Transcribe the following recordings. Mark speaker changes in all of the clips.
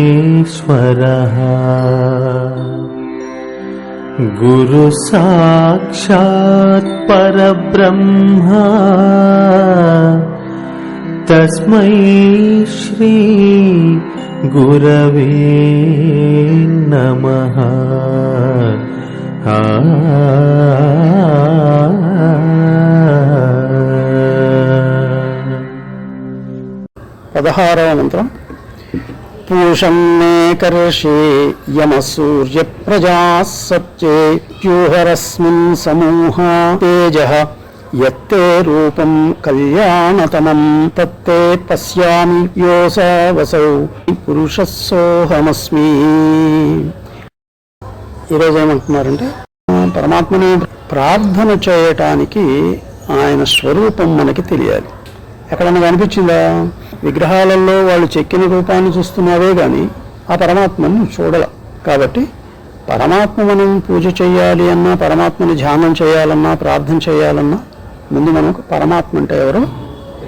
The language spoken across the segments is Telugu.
Speaker 1: महेश्वरः गुरुसाक्षात् परब्रह्मा तस्मै श्री गुरवे नमः ఆ
Speaker 2: పదహారవ మంత్రం పూషం మే కర్షే యమ సూర్య ప్రజా సత్యే ప్యూహరస్మిన్ సమూహ తేజ యత్తే రూపం కళ్యాణతమం తత్తే పశ్యామి యోసవసౌ పురుషస్సోహమస్మి ఈరోజు ఏమంటున్నారంటే పరమాత్మని ప్రార్థన చేయటానికి ఆయన స్వరూపం మనకి తెలియాలి. ఎక్కడన్నా కనిపించిందా? విగ్రహాలలో వాళ్ళు చెక్కిన రూపాన్ని చూస్తున్నావే కానీ ఆ పరమాత్మను చూడాలి. చూడల కాబట్టి పరమాత్మ మనం పూజ చేయాలి అన్నా పరమాత్మని ధ్యానం చేయాలన్నా ప్రార్థన చేయాలన్నా ముందు మనకు పరమాత్మ అంటే ఎవరో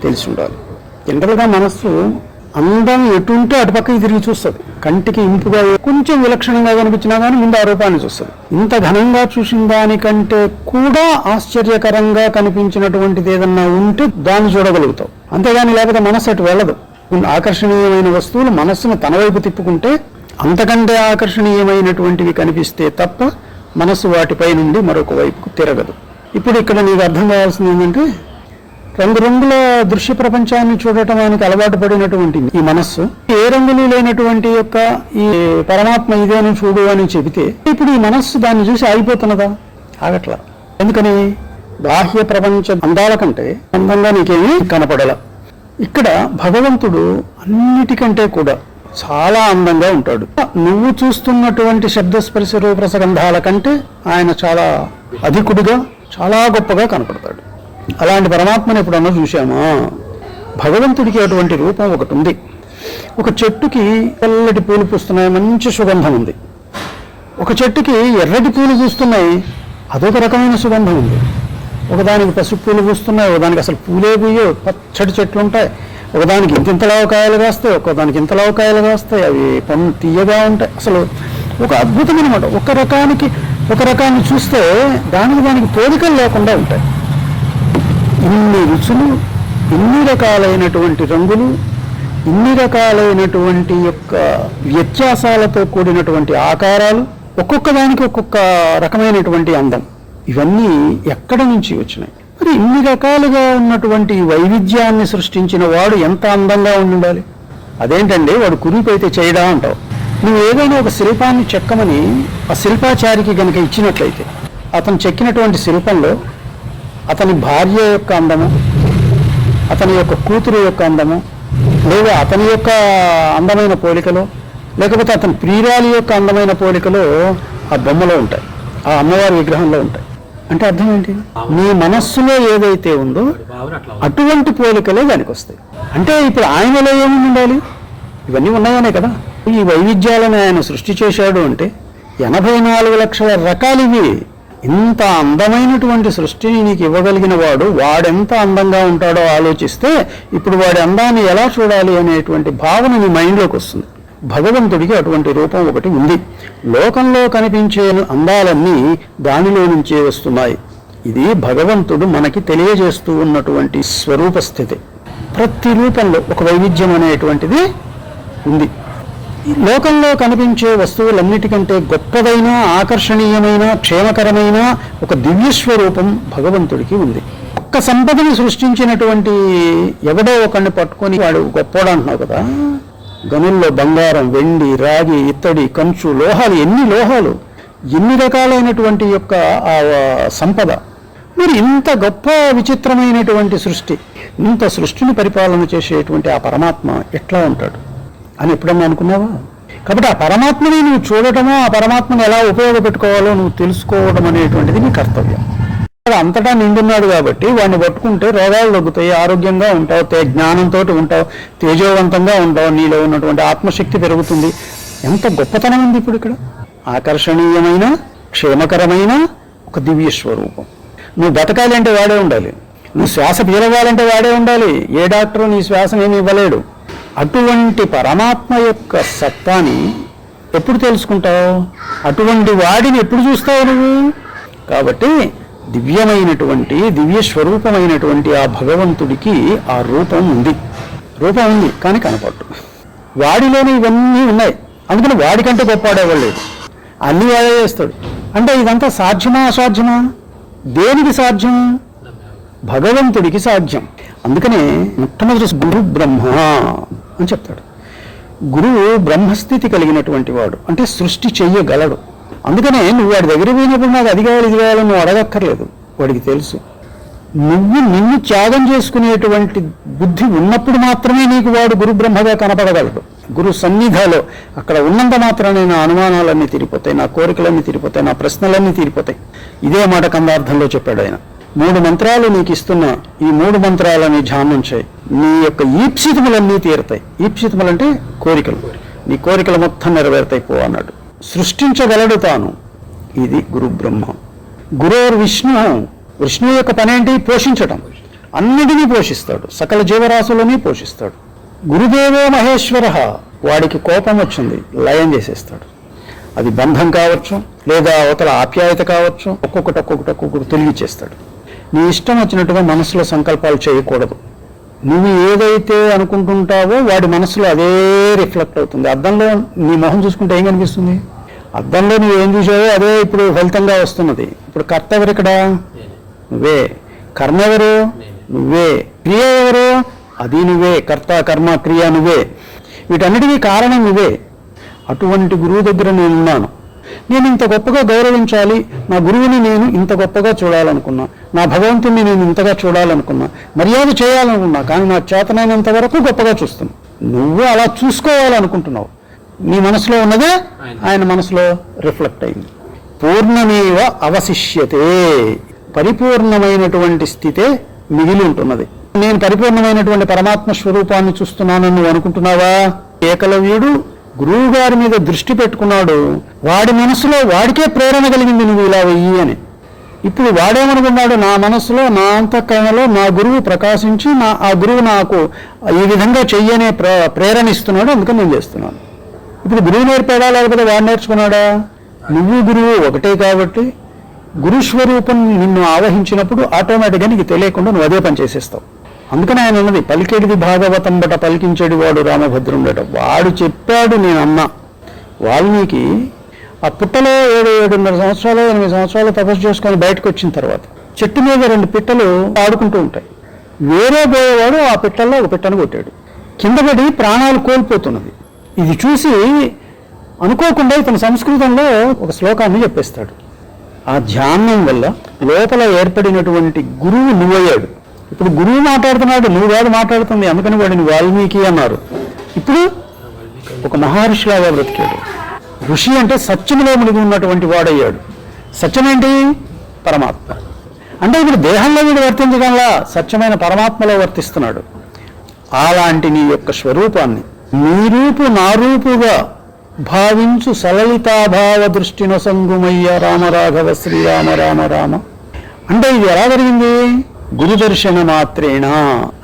Speaker 2: తెలిసి ఉండాలి జనరల్గా మనస్సు అందం ఎటుంటే అటుపక్కకి తిరిగి చూస్తుంది. కంటికి ఇంపుగా కొంచెం విలక్షణంగా కనిపించినా కానీ ముందు ఆ రూపాన్ని చూస్తుంది. ఇంత ఘనంగా చూసిన దానికంటే కూడా ఆశ్చర్యకరంగా కనిపించినటువంటిది ఏదన్నా ఉంటే దాన్ని చూడగలుగుతావు. అంతేగాని లేకపోతే మనస్సు అటు వెళ్ళదు. కొన్ని ఆకర్షణీయమైన వస్తువులు మనస్సును తన వైపు తిప్పుకుంటే అంతకంటే ఆకర్షణీయమైనటువంటివి కనిపిస్తే తప్ప మనస్సు వాటిపై నుండి మరొక వైపుకు తిరగదు. ఇప్పుడు ఇక్కడ నీకు అర్థం కావాల్సింది ఏంటంటే రంగురంగుల దృశ్య ప్రపంచాన్ని చూడటానికి అలవాటు పడినటువంటి ఈ మనస్సు ఏ రంగులు లేనటువంటి యొక్క ఈ పరమాత్మ ఇదే అని చూడు అని చెబితే ఇప్పుడు ఈ మనస్సు దాన్ని చూసి ఆగిపోతున్నదా? ఆగట్లా. ఎందుకని? బాహ్య ప్రపంచ అందాల కంటే అందంగా నీకేమీ కనపడల. ఇక్కడ భగవంతుడు అన్నిటికంటే కూడా చాలా అందంగా ఉంటాడు. నువ్వు చూస్తున్నటువంటి శబ్దస్పర్శ రూపరసగంధాల కంటే ఆయన చాలా అధికుడిగా చాలా గొప్పగా కనపడతాడు. అలాంటి పరమాత్మను ఎప్పుడన్నా చూశామా? భగవంతుడికి అటువంటి రూపం ఒకటి ఉంది. ఒక చెట్టుకి తెల్లటి పూలు పూస్తున్నాయి మంచి సుగంధం ఉంది. ఒక చెట్టుకి ఎర్రటి పూలు పూస్తున్నాయి అదొక రకమైన సుగంధం ఉంది. ఒకదానికి పసుపు పూలు పూస్తున్నాయి ఒకదానికి అసలు పూలే పూయో పచ్చడి చెట్లు ఉంటాయి. ఒకదానికి ఇంత లావకాయలు కాస్తాయి ఒకదానికి ఇంత లావకాయలు కాస్తాయి. అవి పన్ను తీయగా ఉంటాయి. అసలు ఒక అద్భుతమైన అనమాట ఒక రకానికి ఒక రకాన్ని చూస్తే దానికి దానికి పోలికలు లేకుండా ఉంటాయి. ఇన్ని రుచులు ఇన్ని రకాలైనటువంటి రంగులు ఇన్ని రకాలైనటువంటి యొక్క వ్యత్యాసాలతో కూడినటువంటి ఆకారాలు ఒక్కొక్క దానికి ఒక్కొక్క రకమైనటువంటి అందం. ఇవన్నీ ఎక్కడ నుంచి వచ్చినాయి? మరి ఇన్ని రకాలుగా ఉన్నటువంటి వైవిధ్యాన్ని సృష్టించిన వాడు ఎంత అందంగా ఉండాలి అదేంటండి వాడు కురిపైతే చేయడా అంటావు? నువ్వు ఏదైనా ఒక శిల్పాన్ని చెక్కమని ఆ శిల్పాచారికి గనక ఇచ్చినట్లయితే అతను చెక్కినటువంటి శిల్పంలో అతని భార్య యొక్క అందము అతని యొక్క కూతురు యొక్క అందము లేదా అతని యొక్క అందమైన పోలికలో లేకపోతే అతని ప్రియురాలి యొక్క అందమైన పోలికలో ఆ బొమ్మలో ఉంటాయి ఆ అమ్మవారి విగ్రహంలో ఉంటాయి. అంటే అర్థం ఏంటి? నీ మనస్సులో ఏదైతే ఉందో అటువంటి పోలికలే దానికి వస్తాయి అంటే ఇప్పుడు ఆయనలో ఏమి ఉండాలి? ఇవన్నీ ఉన్నాయనే కదా. ఈ వైవిధ్యాలను ఆయన సృష్టి చేశాడు అంటే ఎనభై నాలుగు లక్షల రకాలు ఇవి. ఇంత అందమైనటువంటి సృష్టిని నీకు ఇవ్వగలిగిన వాడు వాడెంత అందంగా ఉంటాడో ఆలోచిస్తే ఇప్పుడు వాడి అందాన్ని ఎలా చూడాలి అనేటువంటి భావన నీ మైండ్లోకి వస్తుంది. భగవంతుడికి అటువంటి రూపం ఒకటి ఉంది. లోకంలో కనిపించే అందాలన్నీ దానిలో నుంచే వస్తున్నాయి. ఇది భగవంతుడు మనకి తెలియజేస్తూ ఉన్నటువంటి స్వరూప స్థితి. ప్రతి రూపంలో ఒక వైవిధ్యం అనేటువంటిది ఉంది. లోకంలో కనిపించే వస్తువులన్నిటికంటే గొప్పదైన ఆకర్షణీయమైన క్షేమకరమైన ఒక దివ్య స్వరూపం భగవంతుడికి ఉంది. ఒక్క సంపదని సృష్టించినటువంటి ఎవడో ఒకరిని పట్టుకొని వాడు గొప్పోడు అంటున్నావు కదా. గనుల్లో బంగారం వెండి రాగి ఇత్తడి కంచు లోహాలు ఎన్ని లోహాలు? ఎన్ని రకాలైనటువంటి యొక్క ఆ సంపద? మరి ఇంత గొప్ప విచిత్రమైనటువంటి సృష్టి ఇంత సృష్టిని పరిపాలన చేసేటువంటి ఆ పరమాత్మ ఎట్లా ఉంటాడు? అని ఎప్పుడన్నా అనుకున్నావా? కాబట్టి ఆ పరమాత్మని నువ్వు చూడటమో? ఆ పరమాత్మని ఎలా ఉపయోగపెట్టుకోవాలో నువ్వు తెలుసుకోవడం అనేటువంటిది నీ కర్తవ్యం. అంతటా నిండున్నాడు కాబట్టి వాడిని పట్టుకుంటే రోగాలు తగ్గుతాయి ఆరోగ్యంగా ఉంటావు తే జ్ఞానంతో ఉంటావు తేజోవంతంగా ఉంటావు నీలో ఉన్నటువంటి ఆత్మశక్తి పెరుగుతుంది. ఎంత గొప్పతనం ఉంది ఇప్పుడు ఇక్కడ. ఆకర్షణీయమైన క్షేమకరమైన ఒక దివ్య స్వరూపం. నువ్వు బతకాలి అంటే వాడే ఉండాలి. నువ్వు శ్వాస పీలవాలంటే వాడే ఉండాలి. ఏ డాక్టరు నీ శ్వాసనేమి ఇవ్వలేడు. అటువంటి పరమాత్మ యొక్క సత్తాని ఎప్పుడు తెలుసుకుంటావు? అటువంటి వాడిని ఎప్పుడు చూస్తావు నువ్వు? కాబట్టి దివ్యమైనటువంటి దివ్య స్వరూపమైనటువంటి ఆ భగవంతుడికి ఆ రూపం ఉంది. రూపం ఉంది కానీ కనపట్టు వాడిలోనే ఇవన్నీ ఉన్నాయి. అందుకని వాడికంటే గొప్పవాడేవాడు లేదు అన్ని వాడే చేస్తాడు. అంటే ఇదంతా సాధ్యమా అసాధ్యమా? దేనికి సాధ్యం? భగవంతుడికి సాధ్యం. అందుకనే మొట్టమొదటి గురు బ్రహ్మ అని చెప్తాడు. గురువు బ్రహ్మస్థితి కలిగినటువంటి వాడు. అంటే సృష్టి చెయ్యగలడు. అందుకనే నువ్వు వాడి దగ్గర పోయినప్పుడు నాకు అది కావాలి ఇది కావాలని నువ్వు అడగక్కర్లేదు. వాడికి తెలుసు. నువ్వు నిన్ను త్యాగం చేసుకునేటువంటి బుద్ధి ఉన్నప్పుడు మాత్రమే నీకు వాడు గురు బ్రహ్మగా కనపడగలడు. గురు సన్నిధిలో అక్కడ ఉన్నంత మాత్రమే నా అనుమానాలన్నీ తీరిపోతాయి నా కోరికలన్నీ తీరిపోతాయి నా ప్రశ్నలన్నీ తీరిపోతాయి. ఇదే మాట కందార్థంలో చెప్పాడు ఆయన. మూడు మంత్రాలు నీకు ఇస్తున్నా ఈ మూడు మంత్రాలని ధ్యానం చేయి. నీ యొక్క ఈప్సితములన్నీ తీరుతాయి. ఈప్సితములంటే కోరికలు. నీ కోరికలు మొత్తం నెరవేరుతాయి పో అన్నాడు. సృష్టించగలడు తాను. ఇది గురు బ్రహ్మ. గురోర్ విష్ణు విష్ణు యొక్క పనేంటి? పోషించటం. అన్నిటినీ పోషిస్తాడు. సకల జీవరాశులని పోషిస్తాడు. గురుదేవో మహేశ్వర వాడికి కోపం వచ్చింది లయం చేసేస్తాడు. అది బంధం కావచ్చు లేదా అవతల ఆప్యాయత కావచ్చు ఒక్కొక్కటి ఒక్కొక్కటి ఒక్కొక్కటి తొలగిచ్చేస్తాడు నీ ఇష్టం వచ్చినట్టుగా మనసులో సంకల్పాలు చేయకూడదు. నువ్వు ఏదైతే అనుకుంటుంటావో వాడి మనసులో అదే రిఫ్లెక్ట్ అవుతుంది. అర్థంలో నీ మొహం చూసుకుంటే ఏం కనిపిస్తుంది? అద్దంలో నువ్వు ఏం చూసావో అదే ఇప్పుడు ఫలితంగా వస్తున్నది. ఇప్పుడు కర్త ఎవరు ఇక్కడ? నువ్వే. కర్మ ఎవరు? నువ్వే. క్రియ ఎవరు? అది నువ్వే. కర్త కర్మ క్రియ నువ్వే. వీటన్నిటికీ కారణం నువ్వే. అటువంటి గురువు దగ్గర నేనున్నాను. నేను ఇంత గొప్పగా గౌరవించాలి. నా గురువుని నేను ఇంత గొప్పగా చూడాలనుకున్నా. నా భగవంతుని నేను ఇంతగా చూడాలనుకున్నా. మర్యాద చేయాలనుకున్నా. కానీ నా చేతనైనంత వరకు గొప్పగా చూస్తున్నా. నువ్వు అలా చూసుకోవాలనుకుంటున్నావు. నీ మనసులో ఉన్నదే? ఆయన. మనసులో రిఫ్లెక్ట్ అయింది. పూర్ణమేవ అవశిష్యతే. పరిపూర్ణమైనటువంటి స్థితే మిగిలి ఉంటున్నది. నేను పరిపూర్ణమైనటువంటి పరమాత్మ స్వరూపాన్ని చూస్తున్నానని నువ్వు అనుకుంటున్నావా? ఏకలవ్యుడు గురువు గారి మీద దృష్టి పెట్టుకున్నాడు. వాడి మనసులో వాడికే ప్రేరణ కలిగింది నువ్వు ఇలా వెయ్యి అని. ఇప్పుడు వాడేమనుకున్నాడు? నా మనసులో నా అంతఃకరణలో నా గురువు ప్రకాశించి నా ఆ గురువు నాకు ఈ విధంగా చెయ్యనే ప్ర ప్రేరణ ఇస్తున్నాడు. అందుకని నేను చేస్తున్నాను. ఇప్పుడు గురువు నేర్పాడా లేకపోతే వాడు నేర్చుకున్నాడా? నువ్వు గురువు ఒకటే కాబట్టి గురుస్వరూపం నిన్ను ఆవహించినప్పుడు ఆటోమేటిక్గా నీకు తెలియకుండా నువ్వు అదే పని చేసేస్తావు. అందుకని ఆయన అన్నది పలికేడిది భాగవతం బట పలికించేడు వాడు రామభద్రుండట వాడు చెప్పాడు నేను అన్నా. వాల్మీకి ఆ పుట్టలో ఏడు ఏడున్నర సంవత్సరాలు ఎనిమిది సంవత్సరాలు తపస్సు చేసుకొని బయటకు వచ్చిన తర్వాత చెట్టు మీద రెండు పిట్టలు ఆడుకుంటూ ఉంటాయి. వేరే పోయేవాడు ఆ పిట్టల్లో ఒక పిట్టను కొట్టాడు. కింద పడి ప్రాణాలు కోల్పోతున్నది. ఇది చూసి అనుకోకుండా ఇతను సంస్కృతంలో ఒక శ్లోకాన్ని చెప్పేస్తాడు. ఆ ధ్యానం వల్ల లోపల ఏర్పడినటువంటి గురువు నువ్వయ్యాడు. ఇప్పుడు గురువు మాట్లాడుతున్నాడు నువ్వు కాదు మాట్లాడుతుంది అందుకని వాడిని వాల్మీకి అన్నారు. ఇప్పుడు ఒక మహర్షిలాగా బ్రతికాడు. ఋషి అంటే సత్యములో మునిగి ఉన్నటువంటి వాడయ్యాడు. సత్యమేంటి పరమాత్మ. అంటే ఇప్పుడు దేహంలో వీడు వర్తించడంలా సత్యమైన పరమాత్మలో వర్తిస్తున్నాడు. అలాంటి నీ యొక్క స్వరూపాన్ని నీరూపు నారూపుగా భావించు సలలితాభావ దృష్టిన సంగుమయ్య రామరాఘవ శ్రీరామ రామ రామ. అంటే ఇది ఎలా జరిగింది? గురుదర్శన మాత్రేనా? మాత్రేణ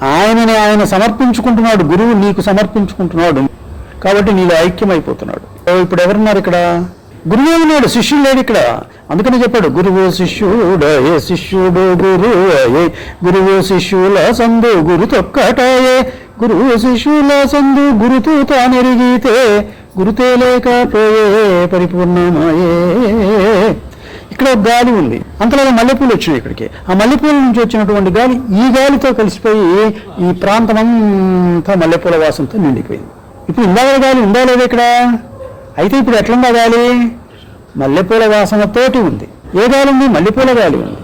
Speaker 2: ఆయనని ఆయన సమర్పించుకుంటున్నాడు గురువు నీకు సమర్పించుకుంటున్నాడు. కాబట్టి నీలో ఐక్యమైపోతున్నాడు. ఓ, ఇప్పుడు ఎవరున్నారు ఇక్కడ? గురువే ఉన్నాడు శిష్యుడు లేడు ఇక్కడ. అందుకని చెప్పాడు గురువు శిష్యుడు ఏ శిష్యుడు గురు ఏ గురువు శిష్యుల సందు గురు తొక్కటాయే. గురువు శిష్యుల సందు గురుతూ తానెరిగితే గురుతే లేకపోయే పరిపూర్ణమాయే. ఇక్కడ ఒక గాలి ఉంది. అంతలో మల్లెపూలు వచ్చినాయి ఇక్కడికి. ఆ మల్లెపూల నుంచి వచ్చినటువంటి గాలి ఈ గాలితో కలిసిపోయి ఈ ప్రాంతం అంతా మల్లెపూల వాసనతో నిండిపోయింది. ఇప్పుడు ఇందాక గాలి ఉందా లేదా ఇక్కడ? అయితే ఇప్పుడు ఎట్లుందా గాలి? మల్లెపూల వాసనతోటి ఉంది. ఏ గాలి ఉంది? మల్లెపూల గాలి ఉంది.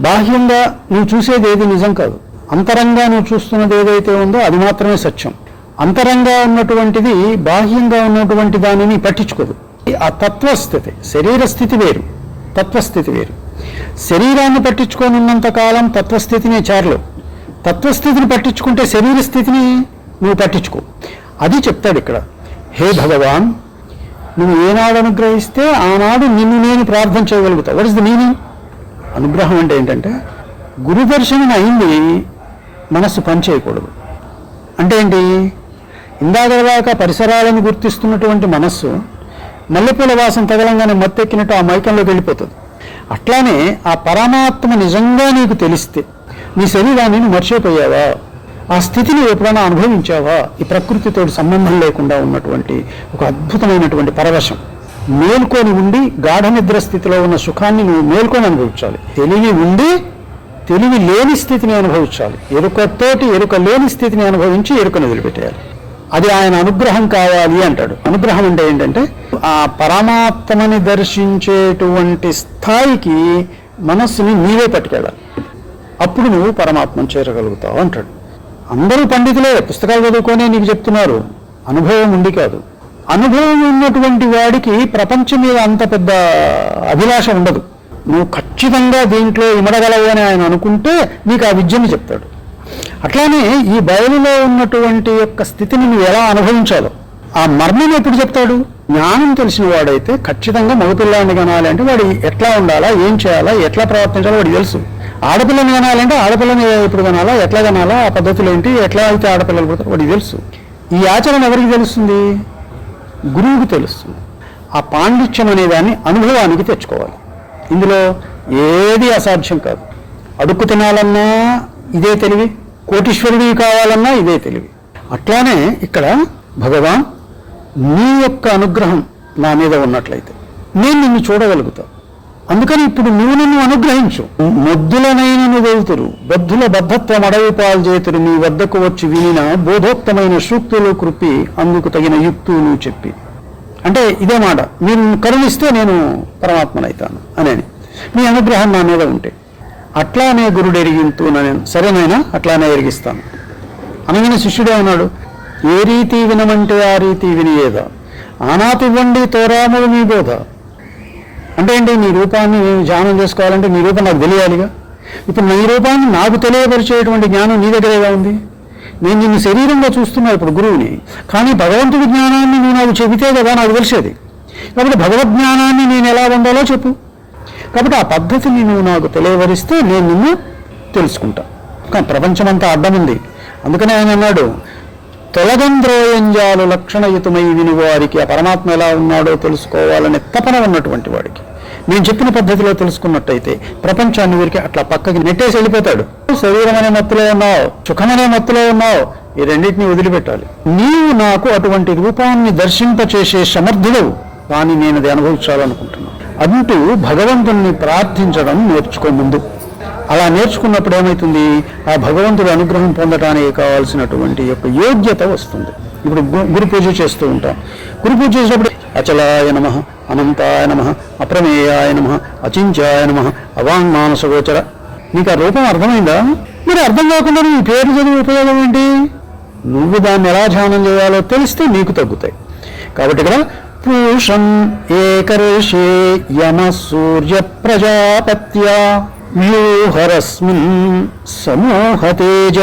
Speaker 2: బాహ్యంగా నువ్వు చూసేది ఏది నిజం కాదు. అంతరంగా నువ్వు చూస్తున్నది ఏదైతే ఉందో అది మాత్రమే సత్యం. అంతరంగా ఉన్నటువంటిది బాహ్యంగా ఉన్నటువంటి దానిని పట్టించుకోదు. ఆ తత్వస్థితి శరీర స్థితి వేరు. తత్వస్థితి వేరు. శరీరాన్ని పట్టించుకోనున్నంత కాలం తత్వస్థితిని చేరలేవు తత్వస్థితిని పట్టించుకుంటే శరీర స్థితిని నువ్వు పట్టించుకో. అది చెప్తాడు ఇక్కడ. హే భగవాన్ నువ్వు ఏనాడు అనుగ్రహిస్తే ఆనాడు నిన్ను నేను ప్రార్థన చేయగలుగుతావు వాట్ ఇస్ ద మీనింగ్ అనుగ్రహం అంటే ఏంటంటే గురుదర్శనం అయింది. మనస్సు పనిచేయకూడదు అంటే ఏంటి? ఇందాక పరిసరాలను గుర్తిస్తున్నటువంటి మనస్సు మల్లెపూల వాసన తగలంగానే మత్తెక్కినట్టు ఆ మైకంలోకి వెళ్ళిపోతుంది. అట్లానే ఆ పరమాత్మ నిజంగా నీకు తెలిస్తే నీ శరీరాన్ని నువ్వు మర్చిపోయావా? ఆ స్థితిని ఎప్పుడైనా అనుభవించావా? ఈ ప్రకృతితో సంబంధం లేకుండా ఉన్నటువంటి ఒక అద్భుతమైనటువంటి పరవశం. మేల్కొని ఉండి గాఢ నిద్ర స్థితిలో ఉన్న సుఖాన్ని నువ్వు మేల్కొని అనుభవించాలి. తెలివి ఉండి తెలివి లేని స్థితిని అనుభవించాలి. ఎరుకతోటి ఎరుక లేని స్థితిని అనుభవించి ఎరుకను వదిలిపెట్టేయాలి. అది ఆయన అనుగ్రహం కావాలి అంటాడు. అనుగ్రహం అంటే ఏంటంటే ఆ పరమాత్మని దర్శించేటువంటి స్థాయికి మనస్సుని నీవే పట్టుకెళ్ళాలి. అప్పుడు నువ్వు పరమాత్మను చేరగలుగుతావు అంటాడు. అందరూ పండితులే పుస్తకాలు చదువుకొనే నీకు చెప్తున్నారు. అనుభవం ఉండి కాదు. అనుభవం ఉన్నటువంటి వాడికి ప్రపంచం మీద అంత పెద్ద అభిలాష ఉండదు. నువ్వు ఖచ్చితంగా దీంట్లో ఇమడగలవు అని ఆయన అనుకుంటే నీకు ఆ విద్యను చెప్తాడు. అట్లానే ఈ బయలులో ఉన్నటువంటి యొక్క స్థితిని నువ్వు ఎలా అనుభవించాలో ఆ మర్మం ఎప్పుడు చెప్తాడు? జ్ఞానం తెలిసిన వాడైతే ఖచ్చితంగా మగపిల్లాన్ని కనాలి అంటే వాడు ఎట్లా ఉండాలా ఏం చేయాలా ఎట్లా ప్రవర్తించాలో వాడు తెలుసు. ఆడపిల్లని కనాలంటే ఆడపిల్లని ఎప్పుడు కనాలా ఎట్లా కనాలా ఆ పద్ధతులు ఏంటి ఎట్లా అయితే ఆడపిల్లలు పుడతారు వాడికి తెలుసు. ఈ ఆచరణ ఎవరికి తెలుస్తుంది? గురువుకి తెలుస్తుంది. ఆ పాండిత్యం అనే దాన్ని అనుభవానికి తెచ్చుకోవాలి. ఇందులో ఏది అసాధ్యం కాదు. అడుక్కు తినాలన్నా ఇదే తెలివి కోటీశ్వరుడి కావాలన్నా ఇదే తెలివి. అట్లానే ఇక్కడ భగవాన్ నీ యొక్క అనుగ్రహం నా మీద ఉన్నట్లయితే నేను నిన్ను చూడగలుగుతా. అందుకని ఇప్పుడు నువ్వు నన్ను అనుగ్రహించు. మొద్దులనైనను వెళ్తురు బద్ధుల బద్ధత్వం అడవి పాలు చేతురు. నీ వద్దకు వచ్చి వినిన బోధోక్తమైన సూక్తులు కృపి అందుకు తగిన యుక్తులు చెప్పి. అంటే ఇదే మాట మీరు కరుణిస్తే నేను పరమాత్మనైతాను అనేది మీ అనుగ్రహం నా మీద ఉంటే. అట్లానే గురుడు ఎరిగింతూ నేను. సరేనైనా అట్లానే ఎరిగిస్తాను. అనగానే శిష్యుడే ఉన్నాడు ఏ రీతి వినమంటే ఆ రీతి వినియేదా? ఆనాతివ్వండి తోరాములు మీ బోధ. అంటే ఏంటి? నీ రూపాన్ని నేను ధ్యానం చేసుకోవాలంటే నీ రూపం నాకు తెలియాలిగా. ఇప్పుడు నీ రూపాన్ని నాకు తెలియపరిచేటువంటి జ్ఞానం నీ దగ్గరేగా ఉంది. నేను నిన్ను శరీరంగా చూస్తున్నా ఇప్పుడు గురువుని. కానీ భగవంతుడి జ్ఞానాన్ని నువ్వు నాకు చెబితే కదా నాకు తెలిసేది. కాబట్టి భగవద్ జ్ఞానాన్ని నేను ఎలా పొందాలో చెప్పు. కాబట్టి ఆ పద్ధతిని నువ్వు నాకు తెలియవరిస్తే నేను నిన్ను తెలుసుకుంటా. కానీ ప్రపంచమంతా అడ్డం ఉంది అందుకనే ఆయన అన్నాడు తొలగంద్రోయంజాలు లక్షణయుతమై వినువారికి ఆ పరమాత్మ ఎలా ఉన్నాడో తెలుసుకోవాలనే తపన ఉన్నటువంటి వాడికి. నేను చెప్పిన పద్ధతిలో తెలుసుకున్నట్టయితే ప్రపంచాన్ని వీరికి అట్లా పక్కకి నెట్టేసి వెళ్ళిపోతాడు. శరీరం అనే మత్తులో ఉన్నావు సుఖమనే మత్తులో ఉన్నావు ఈ రెండింటిని వదిలిపెట్టాలి. నీవు నాకు అటువంటి రూపాన్ని దర్శింపచేసే సమర్థుడు కానీ నేను అది అనుభవించాలనుకుంటున్నాను. అంటూ భగవంతుణ్ణి ప్రార్థించడం నేర్చుకో ముందు. అలా నేర్చుకున్నప్పుడు ఏమవుతుంది ఆ భగవంతుడి అనుగ్రహం పొందడానికి కావాల్సినటువంటి యొక్క యోగ్యత వస్తుంది. ఇప్పుడు గురు పూజ చేస్తూ ఉంటాం. గురు పూజ చేసినప్పుడు అచలాయ నమ అనంతాయ నమ అప్రమేయాయ నమ అచించాయ నమ అవాంగ్మానసగోచర నీకు ఆ రూపం అర్థమైందా? మరి అర్థం కాకుండా నీ పేరు చదివి ఉపయోగం ఏంటి? నువ్వు దాన్ని ఎలా ధ్యానం చేయాలో తెలిస్తే నీకు తగ్గుతాయి. కాబట్టి ఇక్కడ పూషం ఏకరేషే యమ సూర్య ప్రజాపత్య వ్యూహరస్మిన్ సమూహతేజ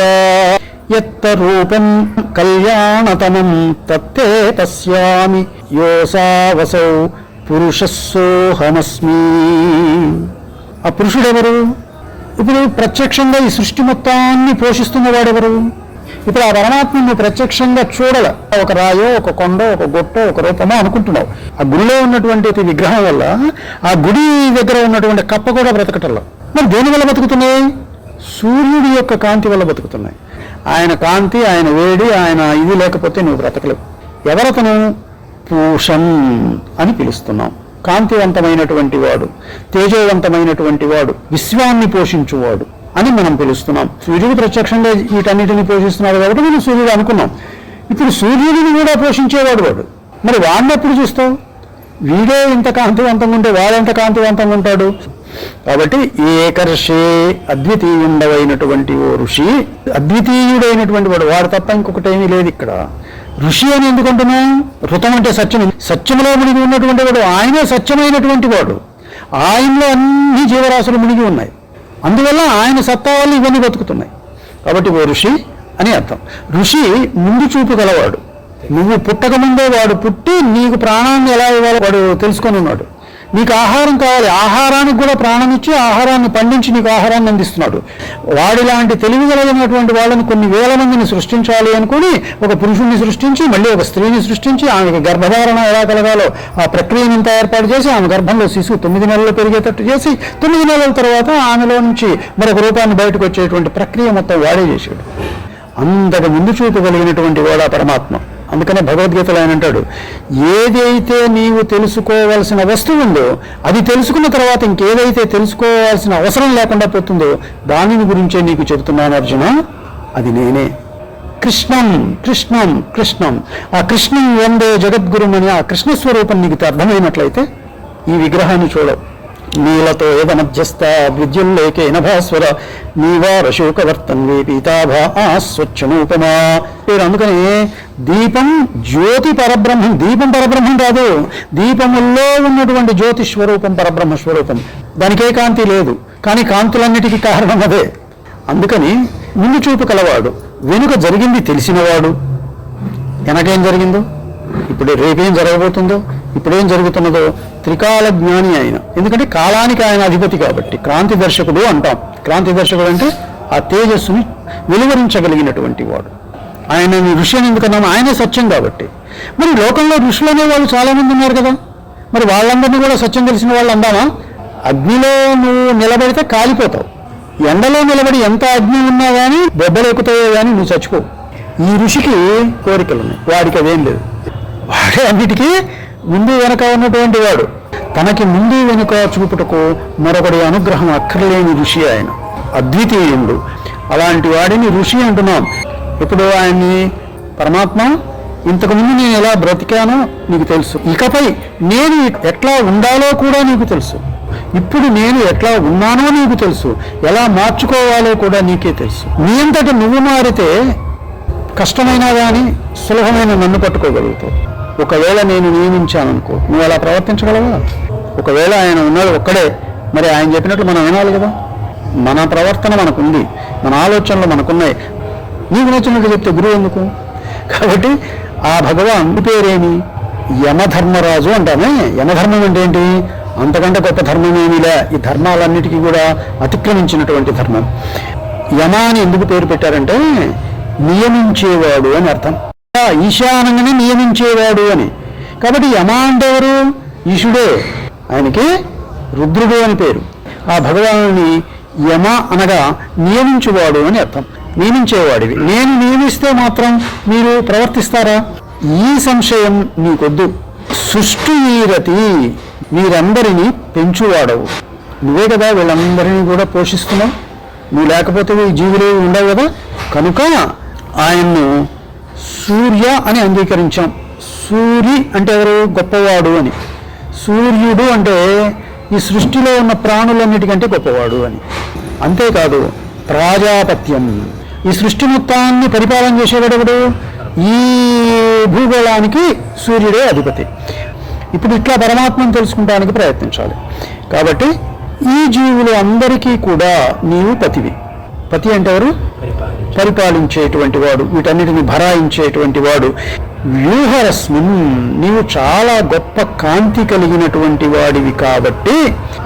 Speaker 2: ఎత్త రూపం కళ్యాణతమం తత్తే తస్యామి యోసావసౌ పురుషస్సోహమస్మి. ఆ పురుషుడెవరు? ఇప్పుడు ప్రత్యక్షంగా ఈ సృష్టి మొత్తాన్ని పోషిస్తున్నవాడు ఎవరు ఇప్పుడు ఆ పరమాత్మని ప్రత్యక్షంగా చూడల. ఒక రాయో ఒక కొండ ఒక గొట్టో ఒక రూపమో అనుకుంటున్నావు. ఆ గుడిలో ఉన్నటువంటి విగ్రహం వల్ల ఆ గుడి దగ్గర ఉన్నటువంటి కప్ప కూడా బ్రతకటంలో? మరి దేని వల్ల బతుకుతున్నాయి? సూర్యుడి యొక్క కాంతి వల్ల బతుకుతున్నాయి. ఆయన కాంతి ఆయన వేడి ఆయన ఇది లేకపోతే నువ్వు బ్రతకలేవు. ఎవరతను? పూషం అని పిలుస్తున్నాం. కాంతివంతమైనటువంటి వాడు తేజవంతమైనటువంటి వాడు విశ్వాన్ని పోషించువాడు అని మనం పిలుస్తున్నాం. సూర్యుడు ప్రత్యక్షంగా వీటన్నిటిని పోషిస్తున్నాడు కాబట్టి మనం సూర్యుడు అనుకున్నాం. ఇప్పుడు సూర్యుడిని కూడా పోషించేవాడు వాడు. మరి వాడిని ఎప్పుడు చూస్తావు? వీడే ఇంత కాంతివంతంగా ఉంటే వాడెంత కాంతివంతంగా ఉంటాడు? కాబట్టి ఏకర్షే అద్వితీయుండవైనటువంటి ఓ ఋషి అద్వితీయుడైనటువంటి వాడు. వాడు తప్ప ఇంకొకటి ఏమీ లేదు ఇక్కడ. ఋషి అని ఎందుకంటున్నాం ఋతం అంటే సత్యం సత్యములో మునిగి ఉన్నటువంటి వాడు ఆయనే సత్యమైనటువంటి వాడు. ఆయనలో అన్ని జీవరాశులు మునిగి ఉన్నాయి. అందువల్ల ఆయన సత్తా వల్ల ఇవన్నీ బతుకుతున్నాయి. కాబట్టి ఓ ఋషి అని అర్థం. ఋషి ముందు చూపు గలవాడు. నువ్వు పుట్టక ముందే వాడు పుట్టి నీకు ప్రాణాన్ని ఎలా ఇవ్వాలో వాడు తెలుసుకొని ఉన్నాడు. నీకు ఆహారం కావాలి. ఆహారానికి కూడా ప్రాణం ఇచ్చి ఆహారాన్ని పండించి నీకు ఆహారాన్ని అందిస్తున్నాడు. వాడిలాంటి తెలివి కలిగినటువంటి వాళ్ళని కొన్ని వేల మందిని సృష్టించాలి అనుకుని ఒక పురుషుణ్ణి సృష్టించి మళ్ళీ ఒక స్త్రీని సృష్టించి ఆమెకు గర్భధారణ ఎలా కలగాలో ఆ ప్రక్రియను ఇంత ఏర్పాటు చేసి ఆమె గర్భంలో శిశువు తొమ్మిది నెలలు పెరిగేటట్టు చేసి తొమ్మిది నెలల తర్వాత ఆమెలో నుంచి మరొక రూపాన్ని బయటకు వచ్చేటువంటి ప్రక్రియ మొత్తం వాడే చేశాడు. అంతకు ముందు చూపగలిగినటువంటి వాడా పరమాత్మ. అందుకనే భగవద్గీతలో ఆయన అంటాడు ఏదైతే నీవు తెలుసుకోవాల్సిన వస్తువు ఉందో అది తెలుసుకున్న తర్వాత ఇంకేదైతే తెలుసుకోవాల్సిన అవసరం లేకుండా పోతుందో దానిని గురించే నీకు చెబుతున్నాను అర్జున అది నేనే. కృష్ణం కృష్ణం కృష్ణం. ఆ కృష్ణం వందే జగద్గురుమని ఆ కృష్ణ స్వరూపం నీకు అర్థమైనట్లయితే ఈ విగ్రహాన్ని చూడవు. నీలతో యద మధ్యస్థ విద్యుల్లేకేన భాస్వర నీవార శోకవర్తన్వే పీతాభా స్వచ్ఛనూపమా పేరు అందుకని దీపం జ్యోతి పరబ్రహ్మం దీపం పరబ్రహ్మం కాదు దీపముల్లో ఉన్నటువంటి జ్యోతి స్వరూపం పరబ్రహ్మ స్వరూపం. దానికే కాంతి లేదు కానీ కాంతులన్నిటికీ కారణం అదే. అందుకని ముందు చూపు కలవాడు వెనుక జరిగింది తెలిసినవాడు. వెనకేం జరిగిందో ఇప్పుడు రేపేం జరగబోతుందో ఇప్పుడేం జరుగుతున్నదో? త్రికాల జ్ఞాని ఆయన. ఎందుకంటే కాలానికి ఆయన అధిపతి కాబట్టి. క్రాంతి దర్శకుడు అంటాం. క్రాంతి దర్శకుడు అంటే ఆ తేజస్సుని వెలువరించగలిగినటువంటి వాడు. ఆయన ఋషి అని ఎందుకన్నాము? ఆయనే సత్యం కాబట్టి. మరి లోకంలో ఋషులు వాళ్ళు చాలామంది ఉన్నారు కదా. మరి వాళ్ళందరినీ కూడా సత్యం తెలిసిన వాళ్ళు అందామా? అగ్నిలో నువ్వు నిలబడితే కాలిపోతావు. ఎండలో నిలబడి ఎంత అగ్ని ఉన్నా కానీ దెబ్బలు ఎక్కుతాయో కానీ నువ్వు చచ్చిపోవు. ఈ ఋషికి కోరికలు ఉన్నాయి వాడికి అదేం లేదు. వాడే అన్నిటికీ ముందు వెనక ఉన్నటువంటి వాడు. తనకి ముందు వెనుక చూపుటకు మరొకటి అనుగ్రహం అక్కర్లేని ఋషి ఆయన అద్వితీయుడు. అలాంటి వాడిని ఋషి అంటున్నాం. ఇప్పుడు ఆయన్ని పరమాత్మ ఇంతకుముందు నేను ఎలా బ్రతికానో నీకు తెలుసు. ఇకపై నేను ఎట్లా ఉండాలో కూడా నీకు తెలుసు. ఇప్పుడు నేను ఎట్లా ఉన్నానో నీకు తెలుసు. ఎలా మార్చుకోవాలో కూడా నీకే తెలుసు. నీ అంతట నువ్వు మారితే కష్టమైనా కానీ సులభమైన నన్ను పట్టుకోగలుగుతావు. ఒకవేళ నేను నియమించాననుకో నువ్వు అలా ప్రవర్తించగలవా? ఒకవేళ ఆయన ఉన్నాడు ఒక్కడే మరి ఆయన చెప్పినట్లు మనం వినాలి కదా? మన ప్రవర్తన మనకుంది మన ఆలోచనలు మనకున్నాయి. నీకు నచ్చినట్టు చెప్తే గురువు ఎందుకు? కాబట్టి ఆ భగవాన్ పేరేమి? యమధర్మరాజు అంటామే. యమధర్మం అంటే ఏంటి? అంతకంటే గొప్ప ధర్మం ఏమీలే ఈ ధర్మాలన్నిటికీ కూడా అతిక్రమించినటువంటి ధర్మం. యమ అని ఎందుకు పేరు పెట్టారంటే నియమించేవాడు అని అర్థం. ఈశానంగానే నియమించేవాడు అని. కాబట్టి యమ అంటే ఎవరు? ఈశుడే. ఆయనకి రుద్రుడు అని పేరు. ఆ భగవానుని యమ అనగా నియమించువాడు అని అర్థం. నియమించేవాడివి. నేను నియమిస్తే మాత్రం మీరు ప్రవర్తిస్తారా? ఈ సంశయం నీకొద్దు సృష్టి ఈరతి మీరందరినీ పెంచువాడవు. నువ్వే కదా వీళ్ళందరినీ కూడా పోషిస్తున్నావు. నువ్వు లేకపోతే ఈ జీవులు ఉండవు కదా. కనుక ఆయన్ను సూర్య అని అంగీకరించాం. సూరి అంటే ఎవరు? గొప్పవాడు అని. సూర్యుడు అంటే ఈ సృష్టిలో ఉన్న ప్రాణులన్నిటికంటే గొప్పవాడు అని. అంతేకాదు ప్రాజాపత్యం. ఈ సృష్టి మొత్తాన్ని పరిపాలన చేసేవాడెవడు ఈ భూగోళానికి సూర్యుడే అధిపతి. ఇప్పుడు ఇట్లా పరమాత్మను తెలుసుకుంటానికి ప్రయత్నించాలి. కాబట్టి ఈ జీవులు అందరికీ కూడా నీవు పతివి. పతి అంటే ఎవరు? పరిపాలించేటువంటి వాడు వీటన్నిటిని భరాయించేటువంటి వాడు వ్యూహరస్మిన్ నీవు చాలా గొప్ప కాంతి కలిగినటువంటి వాడివి కాబట్టి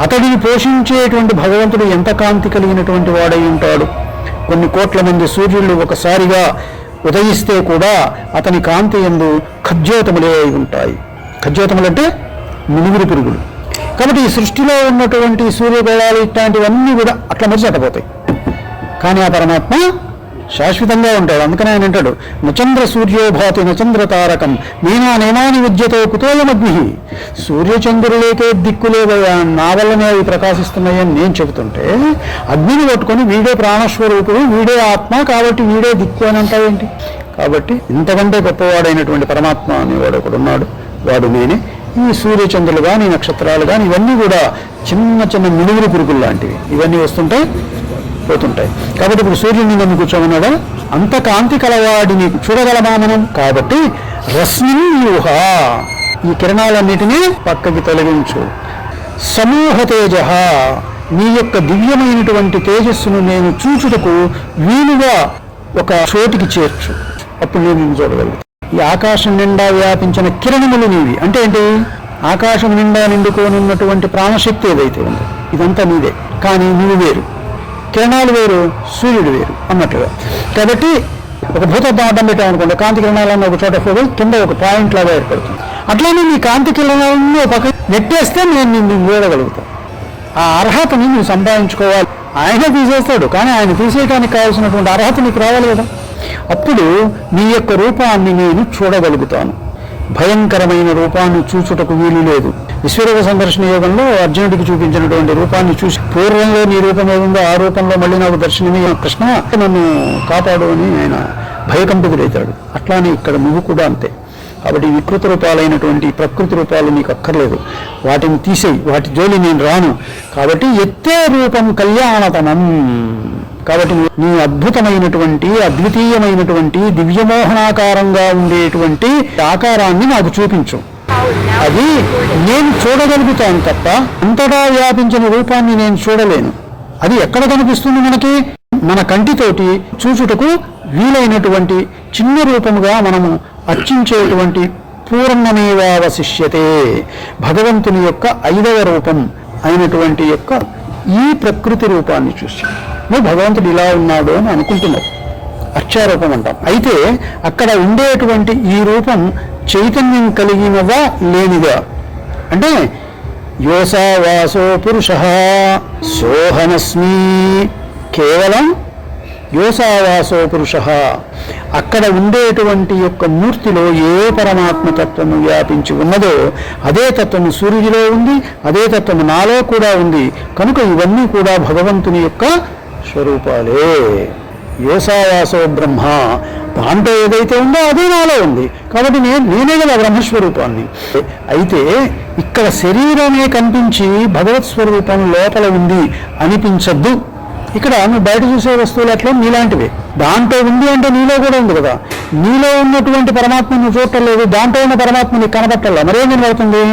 Speaker 2: అతడిని పోషించేటువంటి భగవంతుడు ఎంత కాంతి కలిగినటువంటి వాడై ఉంటాడు? కొన్ని కోట్ల మంది సూర్యుళ్ళు ఒకసారిగా ఉదయిస్తే కూడా అతని కాంతి ఎందు ఖజ్యోతములే అయి ఉంటాయి. ఖజ్యోతములు అంటే మినుగురు పురుగులు. కాబట్టి ఈ సృష్టిలో ఉన్నటువంటి సూర్యగోళాలు ఇట్లాంటివన్నీ కూడా అట్లా మరిచి అట్టపోతాయి కానీ ఆ పరమాత్మ శాశ్వతంగా ఉంటాడు. అందుకని ఆయన అంటాడు నచంద్ర సూర్యోభాతి నచంద్ర తారకం మీనా నేనాని విద్యతో కుతోయమగ్ని సూర్యచంద్రులేకే దిక్కులేవయ్యా నా వల్లనే అవి ప్రకాశిస్తున్నాయని నేను చెబుతుంటే అగ్నిని పట్టుకొని వీడే ప్రాణస్వరూపుడు వీడే ఆత్మ కాబట్టి వీడే దిక్కు అని అంటావేంటి కాబట్టి ఇంతకంటే గొప్పవాడైనటువంటి పరమాత్మ అనేవాడు ఒకడు ఉన్నాడు. వాడు నేనే. ఈ సూర్యచంద్రులు కానీ నక్షత్రాలు కానీ ఇవన్నీ కూడా చిన్న చిన్న మిడుగులు పురుగులు లాంటివి. ఇవన్నీ వస్తుంటాయి పోతుంటాయి. కాబట్టి ఇప్పుడు సూర్యుడిని నన్ను కూర్చోమన్నాడా? అంత కాంతి కలవాడిని చూడగలమా మనం? కాబట్టి రశ్మిని వ్యూహ ఈ కిరణాలన్నిటినీ పక్కకి తొలగించు. సమూహ తేజ. నీ యొక్క దివ్యమైనటువంటి తేజస్సును నేను చూచుటకు వీలుగా ఒక చోటికి చేర్చు. అప్పుడు నేను చూడగలుగుతాను ఈ ఆకాశం నిండా వ్యాపించిన కిరణములు నీవి. అంటే ఏంటి? ఆకాశం నిండా నిండుకొని ఉన్నటువంటి ప్రాణశక్తి ఏదైతే ఉందో. ఇదంతా నీదే. కానీ నువ్వు వేరు. కిరణాలు వేరు సూర్యుడు వేరు అన్నట్టుగా. కాబట్టి ఒక భూతద్దం అడ్డం పెట్టామనుకోండి కాంతి కిరణాలను ఒక చోట పోయి కింద ఒక పాయింట్ లాగా ఏర్పడుతుంది. అట్లానే నీ కాంతి కిరణాలను ఒక పక్క నెట్టేస్తే నేను నిన్ను వేడగలుగుతాను ఆ అర్హతని నువ్వు సంపాదించుకోవాలి. ఆయన తీసేస్తాడు కానీ ఆయన తీసేయడానికి కావాల్సినటువంటి అర్హత నీకు రావాలి కదా. అప్పుడు నీ యొక్క రూపాన్ని నేను చూడగలుగుతాను. భయంకరమైన రూపాన్ని చూచుటకు వీలు లేదు. విశ్వరూప సందర్శన యోగంలో అర్జునుడికి చూపించినటువంటి రూపాన్ని చూసి పూర్వంలో నీ రూపం ఏముందో ఆ రూపంలో మళ్ళీ నాకు దర్శనమే కృష్ణ నన్ను కాపాడు అని ఆయన భయకంపితుడైతాడు అట్లానే ఇక్కడ నువ్వు కూడా అంతే. కాబట్టి వికృత రూపాలైనటువంటి ప్రకృతి రూపాలు నీకు అక్కర్లేదు. వాటిని తీసేయి. వాటి జోలి నేను రాను. కాబట్టి ఎత్తే రూపం కళ్యాణతమం కాబట్టి నీ అద్భుతమైనటువంటి అద్వితీయమైనటువంటి దివ్యమోహనాకారంగా ఉండేటువంటి ఆకారాన్ని నాకు చూపించు. అది నేను చూడగలుగుతాను తప్ప అంతటా వ్యాపించిన రూపాన్ని నేను చూడలేను. అది ఎక్కడ కనిపిస్తుంది మనకి? మన కంటితోటి చూచుటకు వీలైనటువంటి చిన్న రూపముగా మనము అర్చించేటువంటి పూర్ణమేవావశిష్యతే. భగవంతుని యొక్క ఐదవ రూపం అయినటువంటి యొక్క ఈ ప్రకృతి రూపాన్ని చూసి. నువ్వు భగవంతుడు ఇలా ఉన్నాడు అని అనుకుంటున్నావు. అక్షారూపం అంటాం. అయితే అక్కడ ఉండేటువంటి ఈ రూపం చైతన్యం కలిగినదా లేనిదా? అంటే యోసావాసో పురుష సోహమస్మి కేవలం యోసావాసో పురుష. అక్కడ ఉండేటువంటి యొక్క మూర్తిలో ఏ పరమాత్మ తత్వము వ్యాపించి ఉన్నదో అదే తత్వము సూర్యుడిలో ఉంది అదే తత్వము నాలో కూడా ఉంది. కనుక ఇవన్నీ కూడా భగవంతుని యొక్క స్వరూపాలే. యోసావాసో బ్రహ్మ దాంట్లో ఏదైతే ఉందో అదే నాలో ఉంది. కాబట్టి నేను నేనే కదా బ్రహ్మస్వరూపాన్ని. అయితే ఇక్కడ శరీరమే కనిపించి భగవత్ స్వరూపం లోపల ఉంది అనిపించద్దు. ఇక్కడ నువ్వు బయట చూసే వస్తువులు అట్లా నీలాంటివే. దాంట్లో ఉంది అంటే నీలో కూడా ఉంది కదా. నీలో ఉన్నటువంటి పరమాత్మ నువ్వు దాంట్లో ఉన్న పరమాత్మ నీకు కనపట్టలే. మరేం కనబడుతుంది?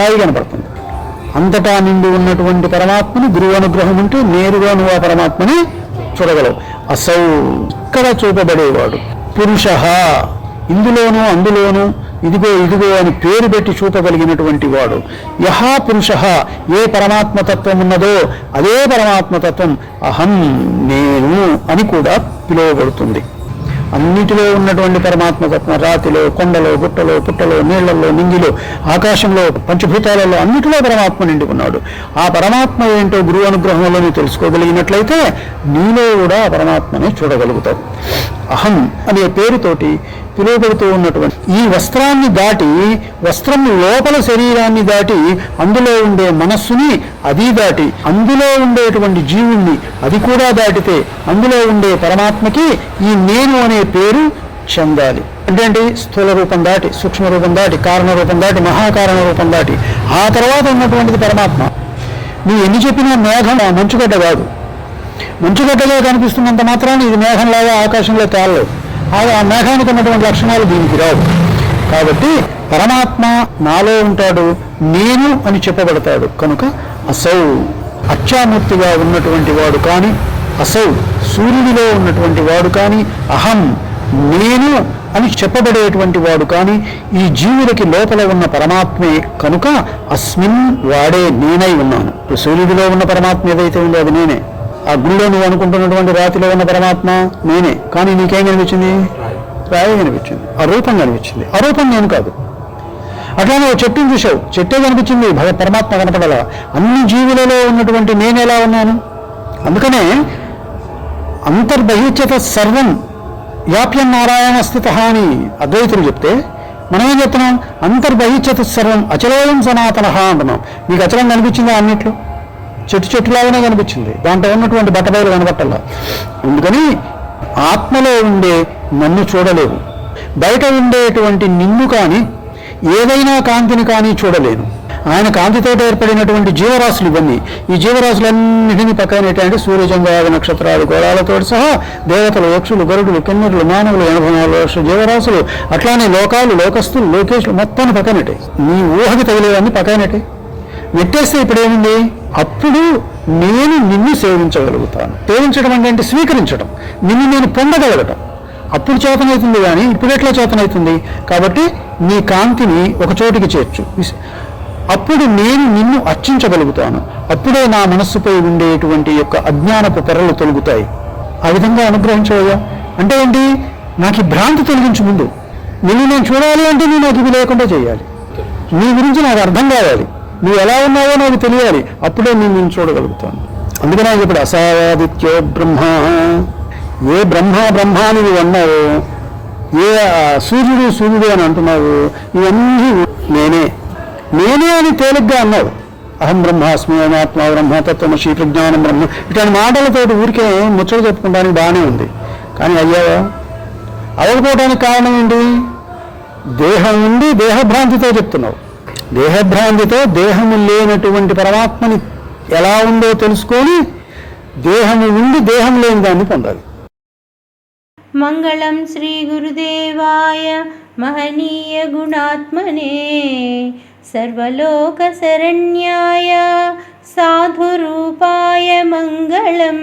Speaker 2: రాయి కనపడుతుంది అంతటా నిండి ఉన్నటువంటి పరమాత్మని గురువు అనుగ్రహం ఉంటే నేరుగా నువ్వు ఆ పరమాత్మని చూడగలవు. అసౌ ఇక్కడ చూపబడేవాడు. పురుష ఇందులోనూ అందులోనూ ఇదిగో ఇదిగో అని పేరు పెట్టి చూపగలిగినటువంటి వాడు. యహా పురుష ఏ పరమాత్మతత్వం ఉన్నదో అదే పరమాత్మతత్వం అహం నేను అని కూడా పిలువబడుతుంది. అన్నిటిలో ఉన్నటువంటి పరమాత్మ తత్వం రాతిలో కొండలో గుట్టలో పుట్టలో నీళ్ళలో నింగిలో ఆకాశంలో పంచభూతాలలో అన్నిటిలో పరమాత్మ నిండి ఉన్నాడు ఆ పరమాత్మ ఏంటో గురువు అనుగ్రహంలో నువ్వు తెలుసుకోగలిగినట్లయితే నీలో కూడా ఆ పరమాత్మని చూడగలుగుతావు. అహం అనే పేరుతోటి పిలువబడుతూ ఉన్నటువంటి ఈ వస్త్రాన్ని దాటి వస్త్రం లోపల శరీరాన్ని దాటి అందులో ఉండే మనస్సుని అది దాటి అందులో ఉండేటువంటి జీవుణ్ణి అది కూడా దాటితే అందులో ఉండే పరమాత్మకి ఈ నేను అనే పేరు చెందాలి. అంటే స్థూల రూపం దాటి సూక్ష్మ రూపం దాటి కారణ రూపం దాటి మహాకారణ రూపం దాటి. ఆ తర్వాత ఉన్నటువంటిది పరమాత్మ. నువ్వు ఎన్ని చెప్పినా మేఘం ఆ మంచుగడ్డ కాదు. మంచుగడ్డగా కనిపిస్తున్నంత మాత్రాన్ని ఇది మేఘంలాగా ఆకాశంలో తేలలేదు. ఆ ఆ మేఘానికి ఉన్నటువంటి లక్షణాలు దీనికి రావు. కాబట్టి పరమాత్మ నాలో ఉంటాడు నేను అని చెప్పబడతాడు. కనుక అసౌ అచ్చామూర్తిగా ఉన్నటువంటి వాడు కానీ అసౌ సూర్యుడిలో ఉన్నటువంటి వాడు కానీ అహం నేను అని చెప్పబడేటువంటి వాడు కానీ ఈ జీవులకి లోపల ఉన్న పరమాత్మే కనుక అస్మిన్ వాడే నేనై ఉన్నాను. సూర్యుడిలో ఉన్న పరమాత్మ ఏదైతే ఉందో అది నేనే. ఆ గుళ్ళో నువ్వు అనుకుంటున్నటువంటి రాతిలో ఉన్న పరమాత్మ నేనే. కానీ నీకేం కనిపించింది? రాయి. కనిపించింది. ఆ రూపం కనిపించింది. ఆ రూపం నేను కాదు. అట్లానే ఓ చెట్టుని చూసావు చెట్టే కనిపించింది. భగ పరమాత్మ కనపడాల. అన్ని జీవులలో ఉన్నటువంటి నేను ఎలా ఉన్నాను? అందుకనే అంతర్బహిష్యత సర్వం వ్యాప్యం నారాయణ స్థిత అని అద్వైతులు చెప్తే మనం ఏం చెప్తున్నాం? అంతర్బహిష్యత సర్వం అచలోయం సనాతన అంటున్నాం. మీకు అచలం కనిపించిందా అన్నిట్లో? చెట్టు చెట్టులాగానే కనిపించింది. దాంట్లో ఉన్నటువంటి బట్టబయలు కనబట్టల్లా అందుకని ఆత్మలో ఉండే నన్ను చూడలేవు. బయట ఉండేటువంటి నిన్ను కానీ ఏదైనా కాంతిని కానీ చూడలేను. ఆయన కాంతితో ఏర్పడినటువంటి జీవరాశులు ఇవన్నీ. ఈ జీవరాశులన్నిటినీ పక్కనేటంటే సూర్యచంద్రాది నక్షత్రాలు గోళాలతో సహా దేవతలు యక్షులు గరుడులు కిన్నరులు మానవులు ఎనభై నాలుగు లక్షల జీవరాశులు. అట్లానే లోకాలు లోకస్తులు లోకేశులు మొత్తాన్ని పక్కనటే నీ ఊహకి తగిలేవన్నీ పక్కనటే నెట్టేస్తే ఇప్పుడు ఏముంది? అప్పుడు నేను నిన్ను సేవించగలుగుతాను. సేవించడం అంటే ఏంటి? స్వీకరించడం. నిన్ను నేను పొందగలగటం. అప్పుడు చేతనవుతుంది కానీ ఇప్పుడు ఎట్లా చేతనవుతుంది కాబట్టి నీ కాంతిని ఒక చోటికి చేర్చు. అప్పుడు నేను నిన్ను అర్చించగలుగుతాను. అప్పుడే నా మనస్సుపై ఉండేటువంటి యొక్క అజ్ఞానపు తెరలు తొలుగుతాయి. ఆ విధంగా అనుగ్రహించవయ్యా అంటే ఏంటి? నాకు ఈ భ్రాంతి తొలగించు ముందు. నిన్ను నేను చూడాలి అంటే నేను నాకు ఇది లేకుండా చేయాలి. నీ గురించి నాకు అర్థం కావాలి. నువ్వు ఎలా ఉన్నావో నాకు తెలియాలి. అప్పుడే నేను నేను చూడగలుగుతాను. అందుకనే ఇప్పుడు అసావాదిత్యో బ్రహ్మ. ఏ బ్రహ్మ బ్రహ్మ అని నువ్వు అన్నావు ఏ సూర్యుడు సూర్యుడు అని అంటున్నావు ఇవన్నీ నేనే. నేనే అని తేలిగ్గా అన్నావు. అహం బ్రహ్మాస్మి అనాత్మ బ్రహ్మ తత్వమసి ప్రజ్ఞానం బ్రహ్మ. ఇటువంటి మాటలతోటి ఊరికే ముచ్చట చెప్పుకోవడానికి బాగానే ఉంది. కానీ అయ్యావా అవ్వకపోవడానికి కారణం ఏంటి? దేహం ఉండి దేహభ్రాంతితో చెప్తున్నావు. దేహభ్రాంతితో దేహము లేనటువంటి పరమాత్మని ఎలా ఉందో తెలుసుకొని దేహము ఉండి దేహం లేని దాన్ని పొందాలి.
Speaker 3: మంగళం శ్రీ గురుదేవాయ మహనీయ గుణాత్మనే సర్వలోక శరణ్యాయ సాధురూపాయ మంగళం.